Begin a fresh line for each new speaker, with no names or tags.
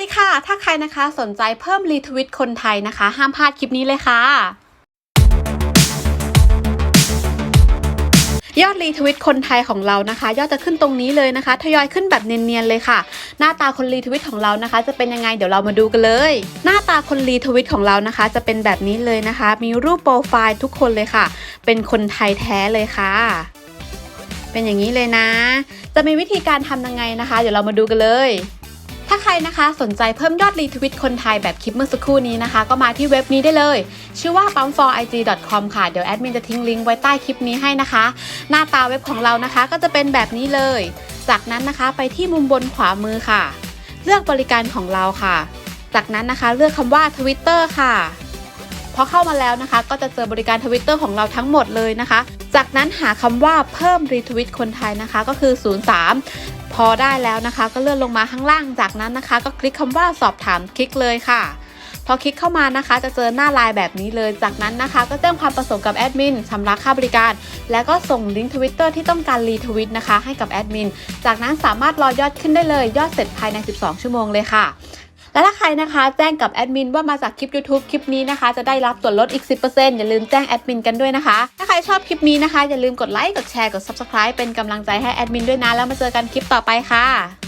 ดีค่ะ ถ้าใครนะคะสนใจเพิ่มรีทวิตคนไทยนะคะ ห้ามพลาดคลิปนี้เลยค่ะ ยอดรีทวิตคนไทยของเรานะคะ ยอดจะขึ้นตรงนี้เลยนะคะทยอยขึ้นแบบเนียนๆเลยค่ะ หน้าตาคนรีทวิตของเรานะคะ จะเป็นยังไงเดี๋ยวเรามาดูกันเลย หน้าตาคนรีทวิตของเรานะคะ จะเป็นแบบนี้เลยนะคะ มีรูปโปรไฟล์ทุกคนเลยค่ะ เป็นคนไทยแท้เลยค่ะเป็นอย่างนี้เลยนะ จะมีวิธีการทำยังไงนะคะ เดี๋ยวเรามาดูกันเลย ถ้าใครนะคะสนใจเพิ่มยอดรีทวิตคนไทยแบบคลิปเมื่อสักครู่นี้นะคะ ก็มาที่เว็บนี้ได้เลย ชื่อว่า pump4ig.com ค่ะ เดี๋ยวแอดมินจะทิ้งลิงก์ไว้ใต้คลิปนี้ให้นะคะ หน้าตาเว็บของเรานะคะก็จะเป็นแบบนี้เลย จากนั้นนะคะไปที่มุมบนขวามือค่ะ เลือกบริการของเราค่ะ จากนั้นนะคะเลือกคำว่า Twitter ค่ะ พอเข้ามาแล้วนะคะ ก็จะเจอบริการ Twitter ของเราทั้งหมดเลยนะคะ จากนั้นหาคำว่าเพิ่มรีทวิตคนไทยนะคะก็คือ 03 พอได้แล้วนะคะ ก็เลื่อนลงมาข้างล่างจากนั้นนะคะ ก็คลิกคำว่าสอบถามคลิกเลยค่ะพอคลิกเข้ามานะคะ จะเจอหน้าไลน์แบบนี้เลย จากนั้นนะคะ ก็แจ้งความประสงค์กับแอดมินชำระค่าบริการ แล้วก็ส่งลิงก์ทวิตเตอร์ที่ต้องการรีทวิตนะคะ ให้กับแอดมิน จากนั้นสามารถรอยอดขึ้นได้เลย ยอดเสร็จภายใน 12 ชั่วโมงเลยค่ะ และถ้าใครนะคะ แจ้งกับแอดมินว่ามาจากคลิป YouTube คลิปนี้นะคะ จะได้รับส่วนลดอีก 10%อย่าลืมแจ้งแอดมินกันด้วยนะคะ ถ้าใครชอบคลิปนี้นะคะ อย่าลืมกดไลค์กดแชร์กด Subscribe เป็นกำลังใจให้แอดมินด้วยนะแล้วมาเจอกันคลิปต่อไปค่ะ